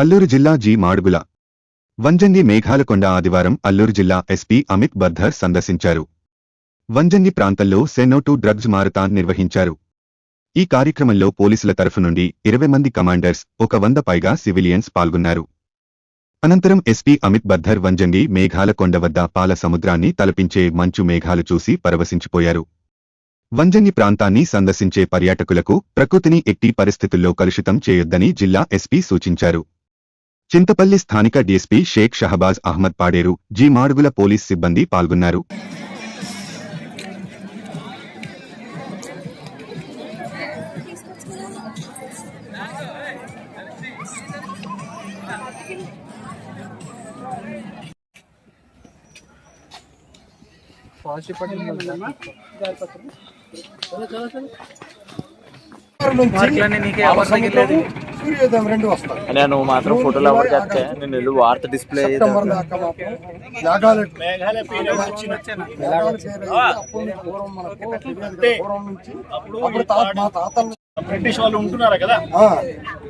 అల్లూరు జిల్లా జి మాడుగుల. వంజంగి మేఘాలకొండ ఆదివారం అల్లూరు జిల్లా ఎస్పీ అమిత్ బర్ధర్ సందర్శించారు. వంజంగి ప్రాంతంలో సెనోటు డ్రగ్స్ మారథాన్ నిర్వహించారు. ఈ కార్యక్రమంలో పోలీసుల తరఫు నుండి ఇరవై మంది కమాండర్స్ ఒక వంద పైగా సివిలియన్స్ పాల్గొన్నారు. అనంతరం ఎస్పీ అమిత్ బర్ధర్ వంజంగి మేఘాలకొండ వద్ద పాల సముద్రాన్ని తలపించే మంచు మేఘాలు చూసి పరవశించిపోయారు. వంజంగి ప్రాంతాన్ని సందర్శించే పర్యాటకులకు ప్రకృతిని ఎట్టి పరిస్థితుల్లో కలుషితం చేయొద్దని జిల్లా ఎస్పీ సూచించారు. చింతపల్లి స్థానిక DSP Shaik Shahbaz Ahmed Paderu G Madugula police సిబ్బంది పాల్గొన్నారు. నీకే అవసరం లేదు. సూర్యోదయం రెండు వస్తాయి అనే నువ్వు మాత్రం ఫోటోలు ఎవరు చేస్తే నేను వార్త డిస్ప్లే సెప్టెంబర్ దాకా మాత్రం మేఘాలయ మేఘాలయ పేరు అయింది. అప్పటి నుంచి పూర్వం మనకు తెలియదు. పూర్వం నుంచి అప్పుడు తాత మా తాతలు బ్రిటిష్ వాళ్ళు ఉంటున్నారు కదా ఆ,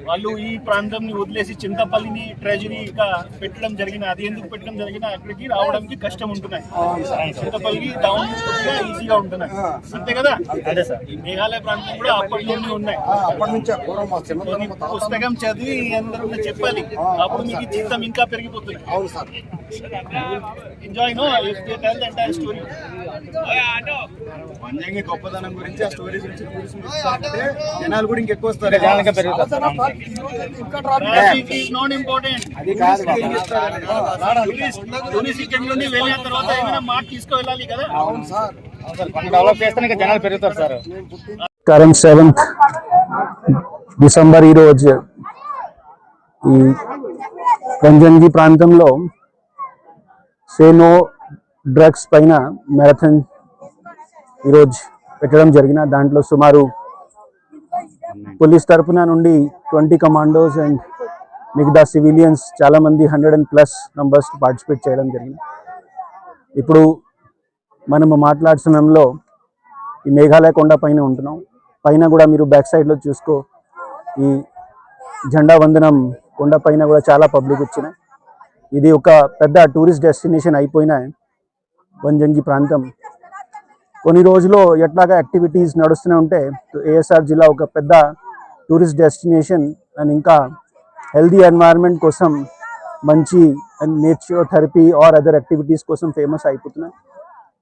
వాళ్ళు ఈ ప్రాంతంని వదిలేసి చింతపల్లిని ట్రెజరీగా పెట్టడం జరిగిన అది ఎందుకు పెట్టడం జరిగిన అక్కడికి రావడానికి కష్టం ఉంటున్నాయి. చింతపల్లి డౌన్ ఈజీగా ఉంటున్నాయి. అంతే కదా? అదే సార్. ఈ మేఘాలయ ప్రాంతం కూడా ఉన్నాయి. అప్పటి మా తాతలు పుస్తకం చదివి అందరూ చెప్పాలి. అప్పుడు మీకు జీతం ఇంకా పెరిగిపోతుంది. అవును sir. Enjoy no if they tell the entire story Vanjangi గొప్పదనం గురించి ఆ స్టోరీ గురించి టూరిజం జనాలు కూడా ఇంకెక్కువ వస్తారు. అవసరం పార్టీ ఈ రోజు అయితే ఇంకా traffic traffic is not important అది కాదు బాబా. టూరిస్ట్ ఇక్కడ నుండి వెళ్ళిన తర్వాత ఏమైనా మాట తీసుకువెళ్ళాలి కదా? అవును సార్. డెవలప్ చేస్తే ఇంకా జనాలు పెరుగుతారు సార్. కరెంట్ సెవెంత్ డిసెంబర్ ఈరోజు ఈ రంజంగి ప్రాంతంలో సేనో డ్రగ్స్ పైన మ్యారథాన్ ఈరోజు పెట్టడం జరిగిన దాంట్లో సుమారు పోలీస్ తరపున నుండి ట్వంటీ కమాండోస్ అండ్ మిగతా సివిలియన్స్ చాలా మంది hundred and plus numbers participate చేయడం జరిగింది. ఇప్పుడు మనము మాట్లాడే సమయంలో ఈ మేఘాలయ కొండ పైన ఉంటున్నాం. పైన కూడా మీరు బ్యాక్ సైడ్లో చూసుకో. ఈ జెండా వందనం కొండ పైన కూడా చాలా పబ్లిక్ వచ్చినాయి. ఇది ఒక పెద్ద టూరిస్ట్ డెస్టినేషన్ అయిపోయిన వంజంగి ప్రాంతం. కొన్ని రోజులు ఎట్లాగా యాక్టివిటీస్ నడుస్తూనే ఉంటే ఏఎస్ఆర్ జిల్లా ఒక పెద్ద టూరిస్ట్ డెస్టినేషన్ అండ్ ఇంకా హెల్దీ ఎన్వైర్న్మెంట్ కోసం మంచి nature therapy or other activities కోసం ఫేమస్ అయిపోతున్నాయి.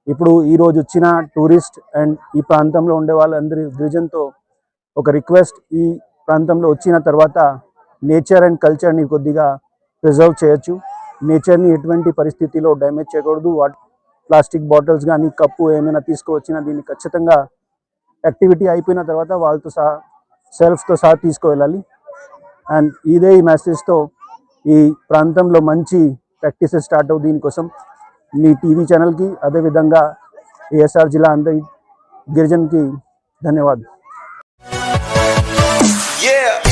ఇప్పుడు ఈ రోజు వచ్చిన టూరిస్ట్ అండ్ ఈ ప్రాంతంలో ఉండే వాళ్ళందరి గిరిజన్తో ఒక రిక్వెస్ట్ ఈ ప్రాంతంలో వచ్చిన తర్వాత నేచర్ అండ్ కల్చర్ని కొద్దిగా ప్రిజర్వ్ చేయొచ్చు. నేచర్ని ఎటువంటి పరిస్థితిలో డ్యామేజ్ చేయకూడదు. వాట్ ప్లాస్టిక్ బాటిల్స్ కానీ కప్పు ఏమైనా తీసుకువచ్చినా దీన్ని ఖచ్చితంగా యాక్టివిటీ అయిపోయిన తర్వాత వాళ్ళతో సహా సెల్ఫ్తో సహా తీసుకువెళ్ళాలి. అండ్ ఇదే ఈ మెసేజ్తో ఈ ప్రాంతంలో మంచి ప్రాక్టీసెస్ స్టార్ట్ అవు దీనికోసం. మీ టీవీ ఛానల్కి అదేవిధంగా ఏఎస్ఆర్ జిల్లా అందరి గిరిజన్కి ధన్యవాదాలు. Yeah!